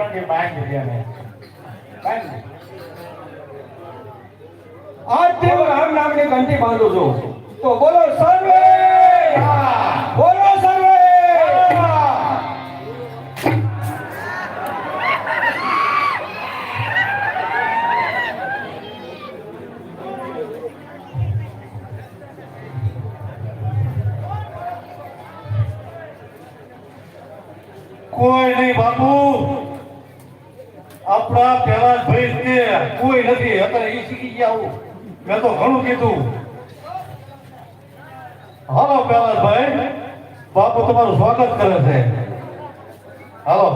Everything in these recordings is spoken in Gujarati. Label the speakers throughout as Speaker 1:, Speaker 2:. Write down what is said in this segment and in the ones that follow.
Speaker 1: કંઠી બાંધી
Speaker 2: અમે. બાંધી.
Speaker 1: આજથી હું રામ નામની કંઠી બાંધું છું, તો બોલો
Speaker 2: કોઈ નહીં બાપુ આપણા પહેલા ભાઈ કોઈ નથી, અત્યારે એ શીખી ગયા હું. મેં તો ઘણું કીધું. હાલો પહેલા ભાઈ બાપુ તમારું સ્વાગત કરે છે. હાલો.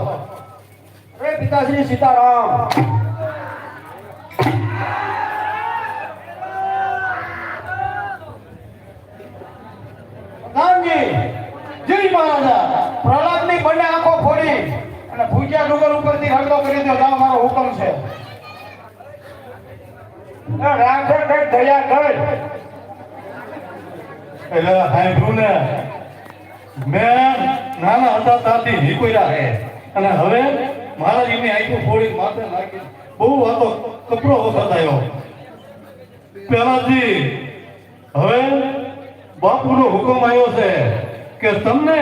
Speaker 1: અરે પિતાશ્રી સીતારામ.
Speaker 2: પ્રહલાદની બંને આંખો ફોડી. અને ભૂજ્યા ડુંગર ઉપરથી હળદો કરી દો, જાઓ, મારો હુકમ છે. કર એટલે અને હવે મારા જીવની આંખો ફોડી માથે નાખી. બહુ વાતો કપડો વખત આવ્યો. પેલાથી હવે બાપુનો હુકમ આવ્યો છે કે તમને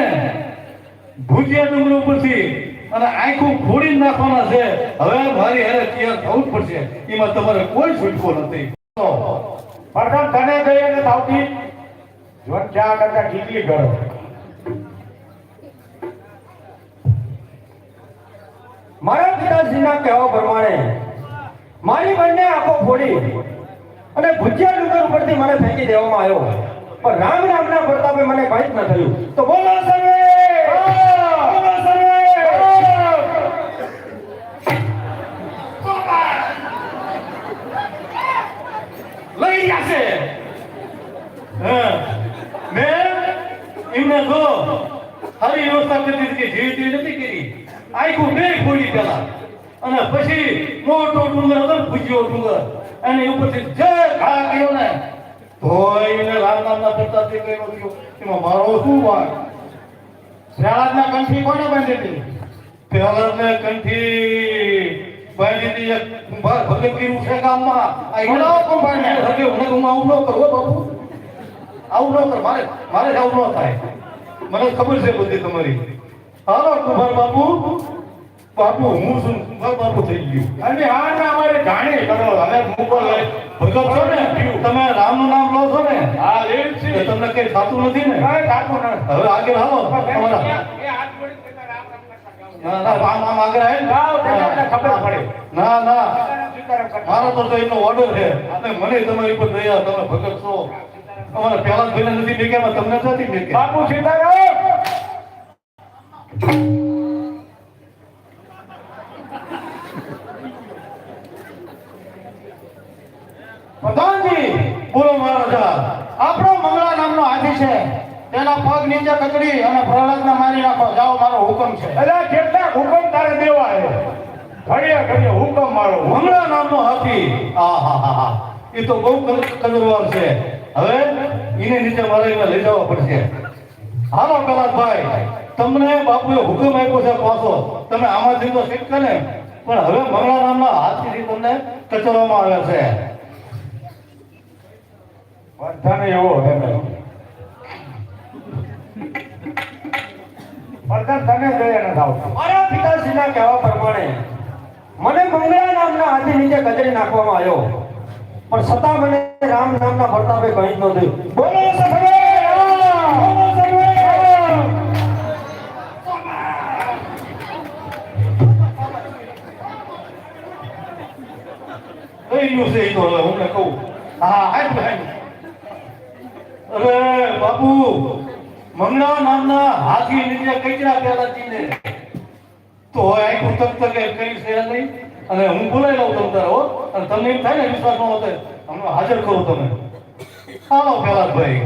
Speaker 2: ભુજિયા ડુંગર ઉપરથી અને આંખો ફોડી નાખવાના છે. હવે મારી હેરે તૈયાર થવું પડશે? એમાં તમારે કોઈ છૂટકો નથી. પ્રથમ તને ગઈ અને થાવતી જોન ચા કરતા ઠીકલી કરો.
Speaker 1: મારા પિતાજીના કહેવા પ્રમાણે, મારી બંને આંખો ફોડી અને ભુજિયા ડુંગર ઉપરથી મને ફેંકી દેવામાં આવ્યો. પણ રામ રામના પ્રતાપે મને કંઈ જ ન થયું. તો બોલો, સર્વે બોલો સર્વે
Speaker 2: લઈ જશે મેં એમને જો સારી વ્યવસ્થા કરી દીધી કે જેવી તેવી નથી કરી આખું બે ખોલી અને પછી મોટો ડુંગર હતો ભૂજ્યો ડુંગર અને ઉપરથી જે ઘા ગયો ને તોય એને રામ નામના પ્રતાપથી કર્યો ગયો એમાં મારો શું વાંક
Speaker 3: પ્રહલાદના કંઠી કોને બાંધી હતી
Speaker 2: પહેલાને કંઠી બાંધી હતી કુંભાર છે ગામમાં. આ હું હું આવું ન બાપુ. આવું ન કર. મારે મારે આવું ન થાય. મને ખબર છે બધી તમારી. હાલો કુંભાર બાપુ. બાપુ હું શું કુંભાર બાપુ થઈ ગયું.
Speaker 3: અને હા ના અમારે જાણે. કરો હવે મુકો લઈ
Speaker 2: ભગત છો ને? તમે રામનું નામ લો છો ને?
Speaker 3: હા
Speaker 2: એ તમને કઈ થતું નથી ને? હવે આગળ હાલો. તમારા
Speaker 3: એ હાથ જોડી કહેતા રામ રામ કરતા ગાઓ.
Speaker 2: ના ના આમ આગળ આવે ને.
Speaker 3: ગાઓ એટલે તમને ખબર પડે.
Speaker 2: ના ના.
Speaker 3: સીતારામ સીતારામ કરતા.
Speaker 2: મારો તો તો એનો ઓર્ડર છે. અને મને તમારી ઉપર દયા તમે ભગત છો. અમારે પહેલા ભાઈને નથી મેક્યા તમને નથી મેક્યા.
Speaker 3: બાપુ સીતારામ! પ્રધાનજી
Speaker 2: બોલો મહારાજા.
Speaker 3: આપણો મંગળા નામનો હાથી છે. તેના પગ નીચે કચડી અને પ્રહલાદને મારી નાખો. જાઓ મારો હુકમ છે.
Speaker 4: એટલે કેટલા હુકમ તારે દેવા ઘડિયા ઘડીએ હુકમ મારો.
Speaker 2: મંગળા નામનો હાથી. આ હા હા હા. એ તો બહુ કદરવાન છે. હવે એને નીચે મારે એને લઈ જવા પડશે. હાલો કલાકભાઈ. તમને બાપુએ હુકમ આપ્યો છે પાછો. તમે આમાંથી તો શીખ ને. પણ હવે મંગળા નામના હાથીથી તમને કચરવામાં આવે છે.
Speaker 4: બધાને એવો હે બધા તને દયા ન થાવ
Speaker 1: મારા પિતાશ્રીના કહેવા પ્રમાણે મને મંગળા નામના હાથી નીચે કચડી નાખવામાં આવ્યો. પણ છતાં મને રામ નામના પ્રતાપે કંઈ જ ન થયું. બોલો રામ!
Speaker 2: કઈ છે તો હું કહું. હા અરે બાપુ. મંગળા નામના હાથી નીચે કચરા પેલાજીને તો આખું તક તક કઈ છે નહીં. અને હું બોલાઈ લઉં તમ તારો હો. અને તમને એમ થાય ને વિશ્વાસ ન હોતો હમણાં હાજર કરું તમે. હાલો પેલા ભાઈ.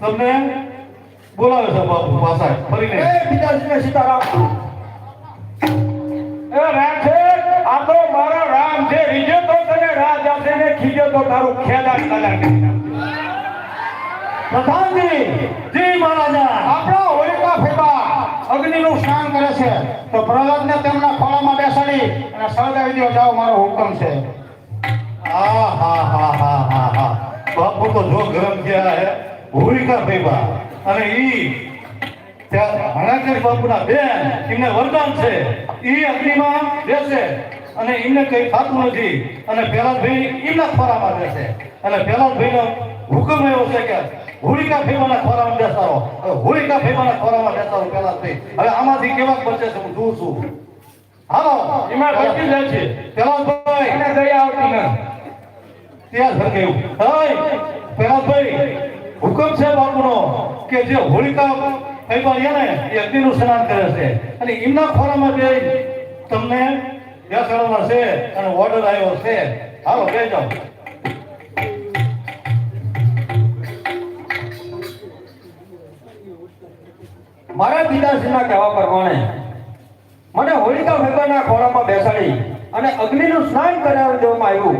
Speaker 2: તમને બોલાવે છે બાપુ પાછા ફરીને.
Speaker 1: એ પિતાશ્રીને સીતારામ.
Speaker 4: એ રાખે આ તો મારા રામ છે. રીજે તો તને રાજ આપે ને ખીજે તો તારું ખેલા કલાક
Speaker 3: પ્રધાનજી
Speaker 2: જી મહારાજા.
Speaker 3: આપણા હોલિકા ફેબા અગ્નિનું સ્નાન કરે છે. તો પ્રહલાદને તેમના ખોળામાં બેસાડી અને સળગાવી દો જાઓ મારો હુકમ છે.
Speaker 2: આ હા હા હા હા હા. બાપુ તો જો ગરમ થયા હે. હોલિકા ફેબા. અને ઈ હણાકર બાપુના બેન એમને વરદાન છે. ઈ અગ્નિમાં બેસે અને એમને કઈ ખાતું નથી. અને પેલા ભાઈ એમના ખોરામાં બેસે. અને પેલા ભાઈનો હુકમ એવો છે કે હોલિકા ફેમાના ખોરામાં બેસાડો. હવે હોલિકા ફેમાના ખોરામાં બેસાડો પેલા થઈ હવે આમાંથી કેવા બચે છે હું જોઉં છું. હાલો.
Speaker 4: એમાં બચી જાય છે.
Speaker 2: પેલા ભાઈ
Speaker 4: એને દયા આવતી નથી.
Speaker 2: ત્યાં સરકાયું હાય પેલાભાઈ હુકમ છે બાપુનો કે જે હોળીકા કઈબારી ને એ અગ્નિનું સ્નાન કરે છે. અને એમના ખોરામાં જે તમને બેસાડવાના છે અને ઓર્ડર આવ્યો છે. હાલો બે જાઓ.
Speaker 1: મારા પિતાશ્રીના કહેવા પ્રમાણે મને હોલિકા ભગવાનના ખોળામાં બેસાડી અને અગ્નિનું સ્નાન કરાવી દેવામાં આવ્યું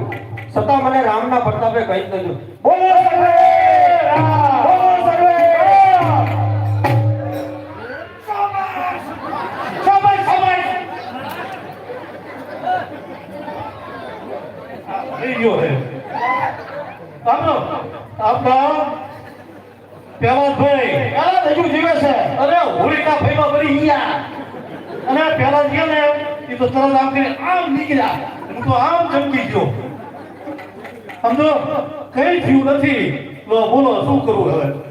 Speaker 1: છતાં મને રામના પ્રતાપે કહી દીધું બોલો, રામ!
Speaker 2: થયું નથી નો બોલો શું કરવું હવે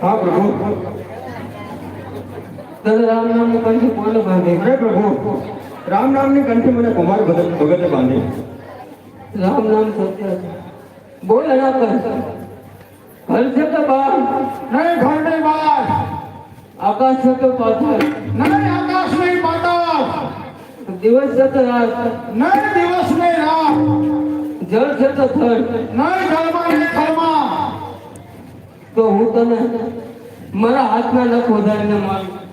Speaker 1: હા પ્રભુ
Speaker 5: રામ નામનું કંઠી કોને બાંધે
Speaker 1: હે પ્રભુ રામ નામની કંઠી મને કુમાર ભગત ભગતે બાંધી
Speaker 5: રામ નામ સત્ય છે બોલ ના કર ઘર છે કે બહાર
Speaker 3: નહીં ઘર નહીં બહાર
Speaker 5: આકાશ છે કે પાછળ
Speaker 3: નહીં આકાશ નહીં પાતાળ
Speaker 5: દિવસ છે કે રાત
Speaker 3: નહીં દિવસ નહીં રાત
Speaker 5: જળ છે કે થળ
Speaker 3: નહીં જળમાં નહીં થળમાં
Speaker 5: તો હું તને મારા હાથના નખ વધારીને મારું